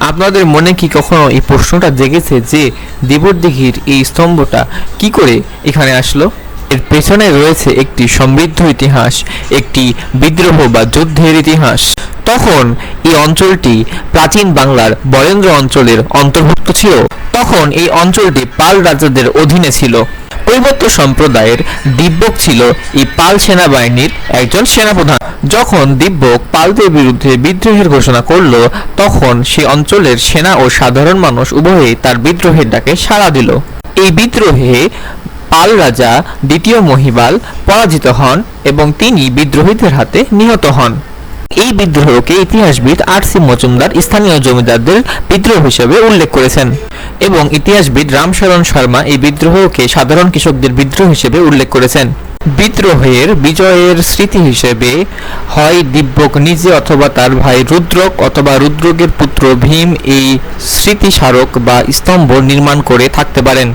আপনাদের মনে কি কখনো এই প্রশ্নটা জেগেছে যে দেবরদিঘির এই স্তম্ভটা কি করে এখানে আসলো? এর পেছনে রয়েছে একটি সমৃদ্ধ ইতিহাস, একটি বিদ্রোহ বা যুদ্ধের ইতিহাস। তখন এই অঞ্চলটি প্রাচীন বাংলার বরেন্দ্র অঞ্চলের অন্তর্ভুক্ত ছিল। তখন এই অঞ্চলটি পাল রাজাদের অধীনে ছিল। কৈবত্য সম্প্রদায়ের দিব্যক ছিল এই পাল সেনাবাহিনীর একজন সেনাপ্রধান। যখন দিব্যক পালদের বিরুদ্ধে বিদ্রোহের ঘোষণা করল, তখন সে অঞ্চলের সেনা ও সাধারণ মানুষ উভয়েই তার বিদ্রোহের ডাকে সাড়া দিল। এই বিদ্রোহে পাল রাজা দ্বিতীয় মহিবাল পরাজিত হন এবং তিনি বিদ্রোহীদের হাতে নিহত হন। এই বিদ্রোহকে ইতিহাসবিদ আর সি মজুমদার স্থানীয় জমিদারদের বিদ্রোহ হিসেবে উল্লেখ করেছেন এবং ইতিহাসবিদ রামশরণ শর্মা এই বিদ্রোহকে সাধারণ কৃষকদের বিদ্রোহ হিসেবে উল্লেখ করেছেন। বিদ্রোহের বিজয়ের স্মৃতি হিসেবে হয় দিব্যক নিজে অথবা তার ভাই রুদ্রক অথবা রুদ্রকের পুত্র ভীম এই স্মৃতিস্মারক বা স্তম্ভ নির্মাণ করে থাকতে পারেন।